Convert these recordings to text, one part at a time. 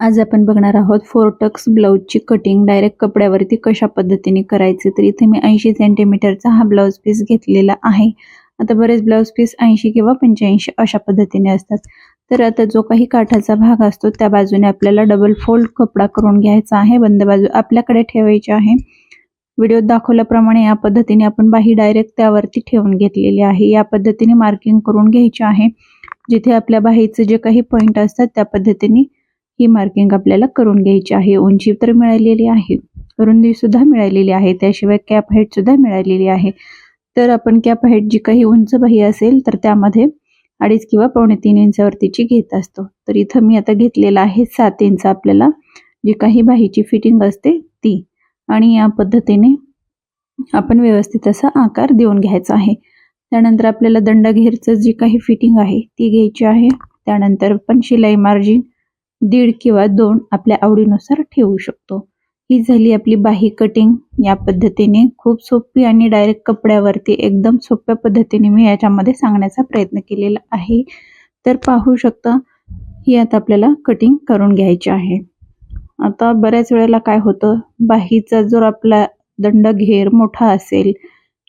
आज आपण बघणार आहोत फोरटक्स ब्लाऊजची कटिंग डायरेक्ट कपड्यावरती कशा पद्धतीने करायचे. तर इथे मी ऐंशी सेंटीमीटरचा हा ब्लाऊज पीस घेतलेला आहे. आता बरेच ब्लाऊज पीस ऐंशी किंवा पंच्याऐंशी अशा पद्धतीने असतात. तर आता जो काही काठाचा भाग असतो त्या बाजूने आपल्याला डबल फोल्ड कपडा करून घ्यायचा आहे. बंद बाजू आपल्याकडे ठेवायची आहे. व्हिडिओत दाखवल्याप्रमाणे या पद्धतीने आपण बाही डायरेक्ट त्यावरती ठेवून घेतलेली आहे. या पद्धतीने मार्किंग करून घ्यायची आहे. जिथे आपल्या बाहीचे जे काही पॉईंट असतात त्या पद्धतीने ही मार्किंग आपल्याला करून घ्यायची आहे. उंची तर मिळालेली आहे. रुंदी सुद्धा मिळालेली आहे. त्याशिवाय कॅप हाईट सुद्धा मिळालेली आहे. तर आपण कॅप हाईट जी काही उंच बाही असेल तर त्यामध्ये अडीच किंवा पावणे तीन इंचावरतीची घेत असतो. तर इथं मी आता घेतलेला आहे सात इंच. आपल्याला जी काही बाहीची फिटिंग असते ती. आणि या पद्धतीने आपण व्यवस्थित असा आकार देऊन घ्यायचा आहे. त्यानंतर आपल्याला दंडघेरचं जी काही फिटिंग आहे ती घ्यायची आहे. त्यानंतर पण शिलाई मार्जिन दीड किंवा दोन आपल्या आवडीनुसार ठेवू शकतो. ही झाली आपली बाही कटिंग या पद्धतीने खूप सोपी आणि डायरेक्ट कपड्यावरती एकदम सोप्या पद्धतीने मी याच्यामध्ये सांगण्याचा प्रयत्न केलेला आहे. तर पाहू शकता ही आता आपल्याला कटिंग करून घ्यायची आहे. आता बऱ्याच वेळेला काय होतं बाहीचा जर आपला दंड घेर मोठा असेल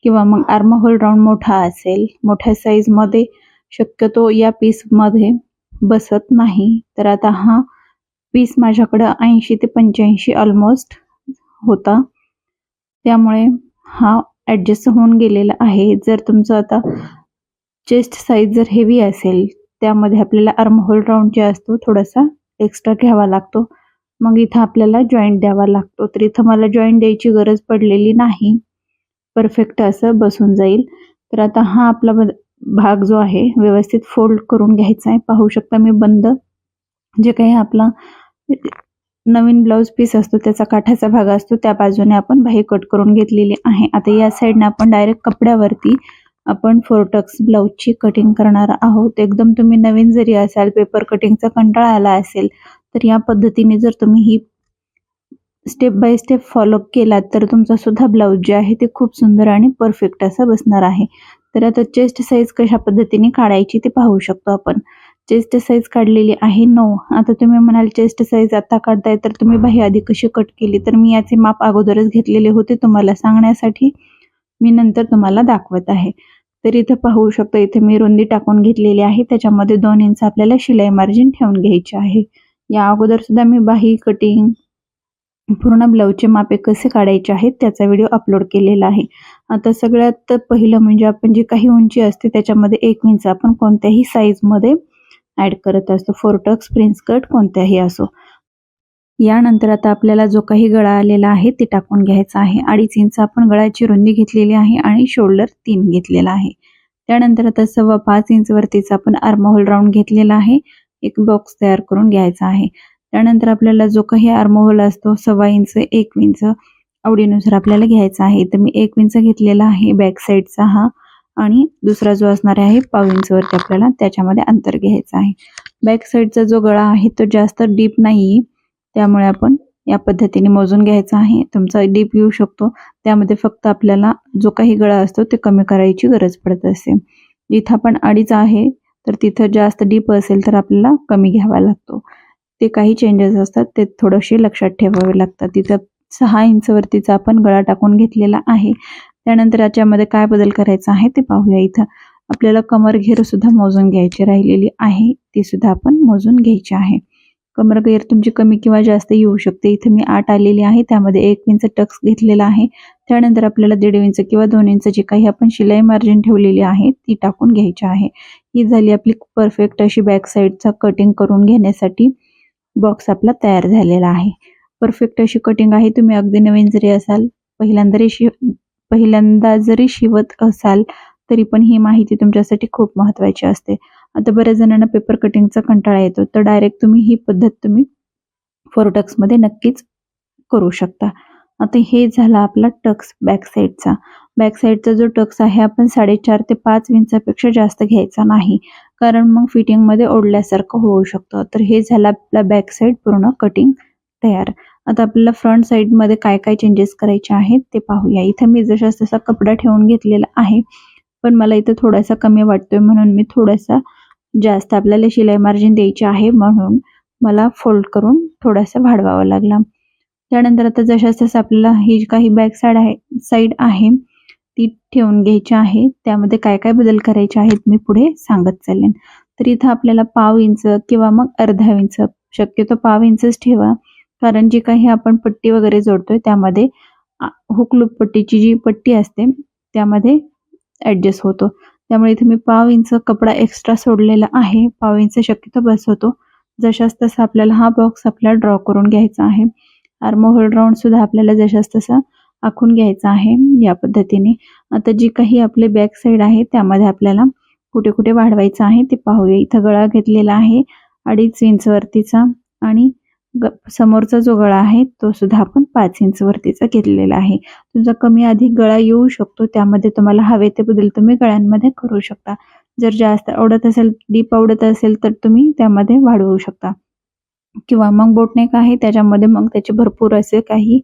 किंवा मग आर्महोल राऊंड मोठा असेल मोठ्या साईजमध्ये शक्यतो या पीसमध्ये बसत नाही. तर आता हा पीस माझ्याकडं ऐंशी ते पंच्याऐंशी ऑलमोस्ट होता. त्यामुळे हा ॲडजस्ट होऊन गेलेला आहे. जर तुमचं आता चेस्ट साईज जर हेवी असेल त्यामध्ये आपल्याला आर्महोल राऊंड जे असतो थोडासा एक्स्ट्रा घ्यावा लागतो. मग इथं आपल्याला जॉईंट द्यावा लागतो. तर इथं मला जॉईंट द्यायची गरज पडलेली नाही. परफेक्ट असं बसून जाईल. तर आता हा आपला भाग जो आहे व्यवस्थित फोल्ड करून घ्यायचा आहे. पाहू शकता मी बंद जे काही आपला नवीन ब्लाऊज पीस असतो त्याचा काठाचा भाग असतो त्या बाजूने आपण बाही कट करून घेतलेली आहे. आता या साईडने आपण डायरेक्ट कपड्यावरती आपण फोरटक्स ब्लाऊजची कटिंग करणार आहोत. एकदम तुम्ही नवीन जरी असाल पेपर कटिंगचा कंटाळा आला असेल तर या पद्धतीने जर तुम्ही ही स्टेप बाय स्टेप फॉलो केला तर तुमचा सुद्धा ब्लाऊज जे आहे ते खूप सुंदर आणि परफेक्ट असा बसणार आहे. तर आता चेस्ट साईज कशा पद्धतीने काढायची ते पाहू शकतो आपण. चेस्ट साईज काढलेली आहे नऊ. आता तुम्ही म्हणाल चेस्ट साईज आता काढताय तर तुम्ही बाही आधी कशी कट केली? तर मी याचे माप अगोदरच घेतलेले होते तुम्हाला सांगण्यासाठी. मी नंतर तुम्हाला दाखवत आहे. तर इथं पाहू शकतो इथे मी रुंदी टाकून घेतलेली आहे. त्याच्यामध्ये दोन इंच आपल्याला शिलाई मार्जिन ठेवून घ्यायची आहे. या अगोदर सुद्धा मी बाही कटिंग पूर्ण ब्लाऊजचे मापे कसे काढायचे आहेत त्याचा व्हिडिओ अपलोड केलेला आहे. आता सगळ्यात पहिलं म्हणजे आपण जी काही उंची असते त्याच्यामध्ये एक इंच आपण कोणत्याही साईजमध्ये ॲड करत असतो. फोरटक्स प्रिन्स कट कोणत्याही असो. यानंतर आता आपल्याला जो काही गळा आलेला आहे ते टाकून घ्यायचा आहे. अडीच इंच आपण गळ्याची रुंदी घेतलेली आहे आणि शोल्डर तीन घेतलेला आहे. त्यानंतर आता सव्वा पाच इंच वरतीच आपण आर्महोल राऊंड घेतलेला आहे. एक बॉक्स तयार करून घ्यायचा आहे. त्यानंतर आपल्याला जो काही आर्मोहोल असतो सव्वा इंच एक इंच आवडीनुसार आपल्याला घ्यायचा आहे. तर मी एक इंच घेतलेला आहे बॅक साईडचा हा आणि दुसरा जो असणार आहे पाव इंचवरती आपल्याला त्याच्यामध्ये अंतर घ्यायचं आहे. बॅक साईडचा जो गळा आहे तो जास्त डीप नाही त्यामुळे आपण या पद्धतीने मोजून घ्यायचा आहे. तुमचा डीप येऊ शकतो. त्यामध्ये फक्त आपल्याला जो काही गळा असतो ते कमी करायची गरज पडत असते जिथं आपण अडीच आहे तर तिथं जास्त डीप असेल तर आपल्याला कमी घ्यावा लागतो. ते काही चेंजेस असतात ते थोडेसे लक्षात ठेवावे लागतात. तिथं सहा इंचवरतीचा आपण गळा टाकून घेतलेला आहे. त्यानंतर याच्यामध्ये काय बदल करायचा आहे ते पाहूया इथं. आपल्याला कमर घेर सुद्धा मोजून घ्यायची राहिलेली आहे ती सुद्धा आपण मोजून घ्यायची आहे. कमर घेर तुमची कमी किंवा जास्त येऊ शकते. इथं मी आठ आलेली आहे त्यामध्ये एक इंच टक्स घेतलेला आहे. त्यानंतर आपल्याला दीड इंच किंवा दोन इंच जी काही आपण शिलाई मार्जिन ठेवलेली आहे ती टाकून घ्यायची आहे. ही झाली आपली परफेक्ट अशी बॅक साईडचा कटिंग करून घेण्यासाठी. बॉक्स आपला तयार झालेला आहे. परफेक्ट अशी कटिंग आहे. तुम्ही अगदी नवीन जरी असाल पहिल्यांदा शि पहिल्यांदा जरी शिवत असाल तरी पण ही माहिती तुमच्यासाठी खूप महत्त्वाची असते. आता बऱ्याच जणांना पेपर कटिंगचा कंटाळा येतो तर डायरेक्ट तुम्ही ही पद्धत तुम्ही फोरोटक्समध्ये नक्कीच करू शकता. आता हे झाला आपला टक्स बॅक साईडचा बॅक साईडचा जो टक्स आहे आपण साडेचार ते पाच इंचापेक्षा जास्त घ्यायचा नाही. कारण मग फिटिंगमध्ये ओढल्यासारखं होऊ शकतं. तर हे झालं आपला बॅक साईड पूर्ण कटिंग तयार. आता आपल्याला फ्रंट साईडमध्ये काय काय चेंजेस करायचे आहेत ते पाहूया. इथं मी जशा तसा कपडा ठेवून घेतलेला आहे पण मला इथं थोडासा कमी वाटतोय म्हणून मी थोडासा जास्त आपल्याला शिलाई मार्जिन द्यायची आहे म्हणून मला फोल्ड करून थोडासा वाढवावा लागला. त्यानंतर आता जशा तसं आपल्याला ही काही बॅक साईड आहे साईड आहे ती ठेवून घ्यायची आहे. त्यामध्ये काय काय बदल करायचे आहेत मी पुढे सांगत चालेन तर इथं आपल्याला पाव इंच किंवा मग अर्धा इंच शक्यतो पाव इंचच ठेवा. कारण जी काही आपण पट्टी वगैरे जोडतोय त्यामध्ये हुकलूप पट्टीची जी पट्टी असते त्यामध्ये ॲडजस्ट होतो. त्यामुळे इथे मी पाव इंच कपडा एक्स्ट्रा सोडलेला आहे. पाव इंच शक्यतो बसवतो जशास तसा आपल्याला हा बॉक्स आपल्याला ड्रॉ करून घ्यायचा आहे. आर्महोल राऊंड सुद्धा आपल्याला जशास तसा आखून घ्यायचा आहे या पद्धतीने. आता जी काही आपले बॅक साईड आहे त्यामध्ये आपल्याला कुठे कुठे वाढवायचं आहे ते पाहूया. इथं गळा घेतलेला आहे अडीच इंच वरतीचा आणि समोरचा जो गळा आहे तो सुद्धा आपण पाच इंच वरतीचा घेतलेला आहे. तुमचा कमी अधिक गळा येऊ शकतो त्यामध्ये तुम्हाला हवे ते बदल तुम्ही गळ्यांमध्ये करू शकता. जर जास्त आवडत असेल डीप आवडत असेल तर तुम्ही त्यामध्ये वाढवू शकता. किंवा मग बोटनेक आहे त्याच्यामध्ये मग त्याचे भरपूर असे काही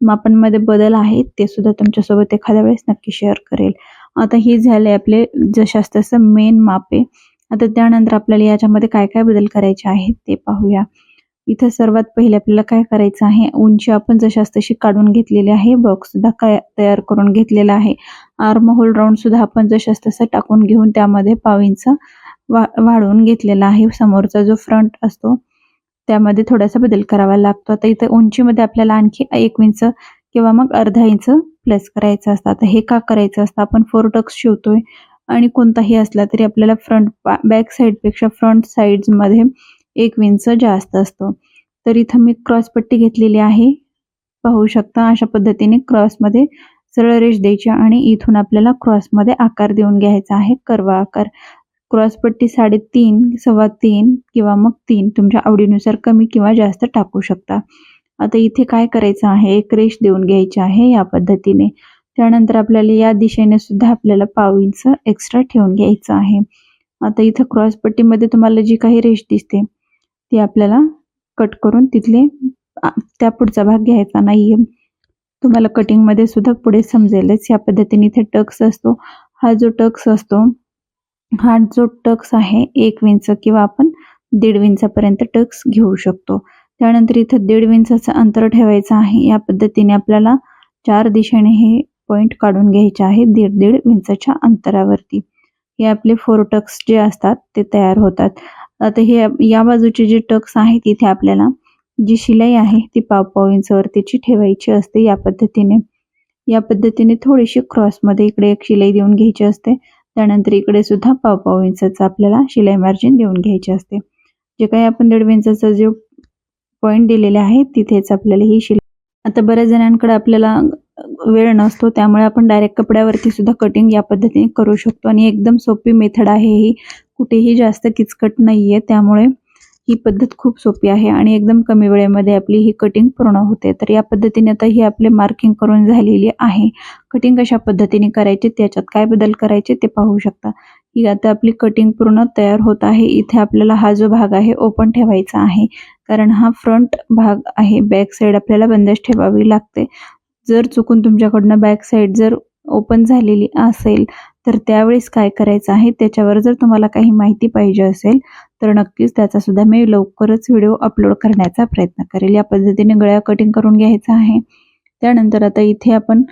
मापांमध्ये बदल आहेत ते सुद्धा तुमच्यासोबत एखाद्या वेळेस नक्की शेअर करेल. आता ही झाले आपले जशास तसं मेन मापे. आता त्यानंतर आपल्याला याच्यामध्ये काय काय बदल करायचे आहेत ते पाहूया. इथं सर्वात पहिले आपल्याला काय करायचं आहे? उंची आपण जशास तशी काढून घेतलेली आहे बॉक्स सुद्धा काय तयार करून घेतलेला आहे. आर्म होल राऊंड सुद्धा आपण जशास तसं टाकून घेऊन त्यामध्ये पाव इंच वा वाढवून घेतलेला आहे. समोरचा जो फ्रंट असतो त्यामध्ये थोडासा बदल करावा लागतो. आता इथं उंचीमध्ये आपल्याला आणखी एक इंच किंवा मग अर्धा इंच प्लस करायचं असतं. आता हे का करायचं असतं? आपण फोर टक्स शिवतोय आणि कोणताही असला तरी आपल्याला फ्रंट बॅक साईडपेक्षा फ्रंट साईडमध्ये एक विंच जास्त असतो. तर इथं मी क्रॉस पट्टी घेतलेली आहे. पाहू शकता अशा पद्धतीने क्रॉसमध्ये सरळ रेष द्यायची आणि इथून आपल्याला क्रॉसमध्ये आकार देऊन घ्यायचा आहे. कर्वा आकार. क्रॉसपट्टी साडेतीन सव्वा तीन किंवा मग तीन तुमच्या आवडीनुसार कमी किंवा जास्त टाकू शकता. आता इथे काय करायचं आहे? एक रेश देऊन घ्यायची आहे या पद्धतीने. त्यानंतर आपल्याला या दिशेने सुद्धा आपल्याला पाव इंच एक्स्ट्रा ठेवून घ्यायचं आहे. आता इथं क्रॉसपट्टीमध्ये तुम्हाला जी काही रेष दिसते ती आपल्याला कट करून तिथले त्या पुढचा भाग घ्यायचा नाहीये. तुम्हाला कटिंगमध्ये सुद्धा पुढे समजेलच. या पद्धतीने इथे टक्स असतो. हा जो टक्स असतो हा जो टक्स आहे एक विंच किंवा आपण दीड विंचापर्यंत टक्स घेऊ शकतो. त्यानंतर इथं दीड विंचाचं अंतर ठेवायचं आहे. या पद्धतीने आपल्याला चार दिशेने हे पॉईंट काढून घ्यायचे आहे दीड दीड विंचाच्या अंतरावरती. हे आपले फोर टक्स जे असतात ते तयार होतात. आता हे या बाजूचे जे टक्स आहेत तिथे आपल्याला जी शिलाई आहे ती पाव इंचवरतीची ठेवायची असते या पद्धतीने. या पद्धतीने थोडीशी क्रॉसमध्ये इकडे एक शिलाई देऊन घ्यायची असते. त्यानंतर इकडे सुद्धा पाव पाव इंचाचं आपल्याला शिलाई मार्जिन देऊन घ्यायची असते. जे काही आपण दीड इंचाचा जो पॉईंट दिलेले आहे तिथेच आपल्याला ही शिलाई आता बऱ्याच जणांकडे आपल्याला वेळ नसतो त्यामुळे आपण डायरेक्ट कपड्यावरती सुद्धा कटिंग या पद्धतीने करू शकतो. आणि एकदम सोपी मेथड आहे ही. कुठेही जास्त किचकट नाहीये त्यामुळे ही पद्धत खूप सोपी आहे आणि एकदम कमी वेळेमध्ये आपली ही कटिंग पूर्ण होते. तर या पद्धतीने आता ही आपले मार्किंग करून झालेली आहे. कटिंग कशा पद्धतीने करायची त्याच्यात काय बदल करायचे ते पाहू शकता. ही आता आपली कटिंग पूर्ण तयार होत आहे. इथे आपल्याला हा जो भाग आहे ओपन ठेवायचा आहे. कारण हा फ्रंट भाग आहे. बॅक साईड आपल्याला बंदच ठेवावी लागते. जर चुकून तुमच्याकडनं बॅक साईड जर ओपन झालेली असेल तर त्यावेळेस काय करायचं आहे? त्याच्यावर जर तुम्हाला काही माहिती पाहिजे असेल तर नक्कीच त्याचासुद्धा मी लवकरच व्हिडिओ अपलोड करण्याचा प्रयत्न करेल. या पद्धतीने गळ्या कटिंग करून घ्यायचा आहे. त्यानंतर आता इथे आपण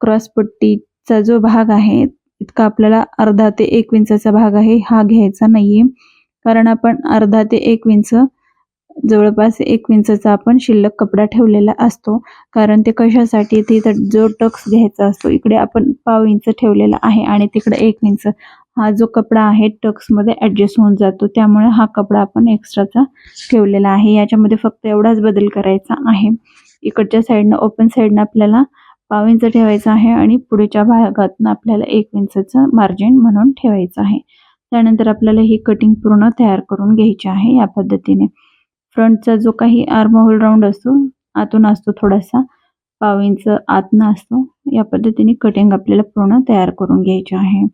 क्रॉसपट्टीचा जो भाग आहे इतका आपल्याला अर्धा ते एक विंचाचा भाग आहे हा घ्यायचा नाहीये. कारण आपण अर्धा ते एक विंच जवळपास एक विंचचा आपण शिल्लक कपडा ठेवलेला असतो. कारण ते कशासाठी? तिथं जो टक्स घ्यायचा असतो इकडे आपण पाव इंच ठेवलेला आहे आणि तिकडे एक इंच. हा जो कपडा आहे टक्समध्ये ॲडजस्ट होऊन जातो. त्यामुळे हा कपडा आपण एक्स्ट्राचा ठेवलेला आहे. याच्यामध्ये फक्त एवढाच बदल करायचा आहे. इकडच्या साईडनं ओपन साईडनं आपल्याला पाव इंच ठेवायचं आहे आणि पुढेच्या भागातनं आपल्याला एक इंचचं मार्जिन म्हणून ठेवायचं आहे. त्यानंतर आपल्याला ही कटिंग पूर्ण तयार करून घ्यायची आहे या पद्धतीने. फ्रंटचा जो काही आर्म होल राऊंड असतो आतून असतो थोडासा पाव इंच आतनं असतो या पद्धतीने कटिंग आपल्याला पूर्ण तयार करून घ्यायची आहे.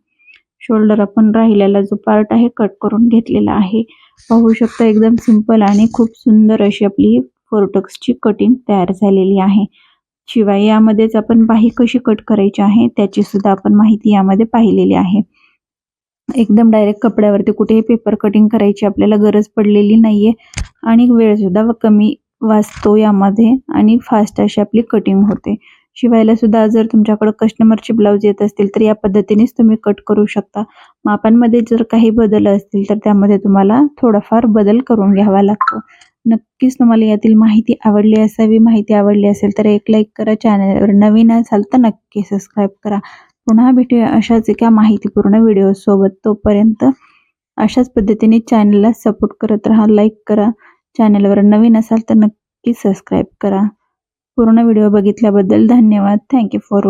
शोल्डर आपण राहिलेला जो पार्ट आहे कट करून घेतलेला आहे. पाहू शकता एकदम सिंपल आणि खूप सुंदर अशी आपली फोरटक्सची कटिंग तयार झालेली आहे. शिवाय यामध्येच आपण बाही कशी कट करायची आहे त्याची सुद्धा आपण माहिती यामध्ये पाहिलेली आहे. एकदम डायरेक्ट कपड्यावरती कुठेही पेपर कटिंग करायची आपल्याला गरज पडलेली नाहीये. आणि वेळसुद्धा व कमी वाचतो यामध्ये आणि फास्ट अशी आपली कटिंग होते. शिवायला सुद्धा जर तुमच्याकडं कस्टमरचे ब्लाऊज येत असतील तर या पद्धतीनेच तुम्ही कट करू शकता. मापांमध्ये जर काही बदल असतील तर त्यामध्ये तुम्हाला थोडाफार बदल करून घ्यावा लागतो. नक्कीच तुम्हाला यातील माहिती आवडली असावी. माहिती आवडली असेल तर एक लाईक करा. चॅनलवर नवीन असाल तर नक्की सबस्क्राईब करा. पुन्हा भेटूया अशाच एका माहितीपूर्ण व्हिडिओसोबत तोपर्यंत अशाच पद्धतीने चॅनलला सपोर्ट करत राहा लाईक करा. चॅनलवर नवीन असाल तर नक्की सबस्क्राईब करा. पूर्ण व्हिडिओ बघितल्याबद्दल धन्यवाद. Thank you for watch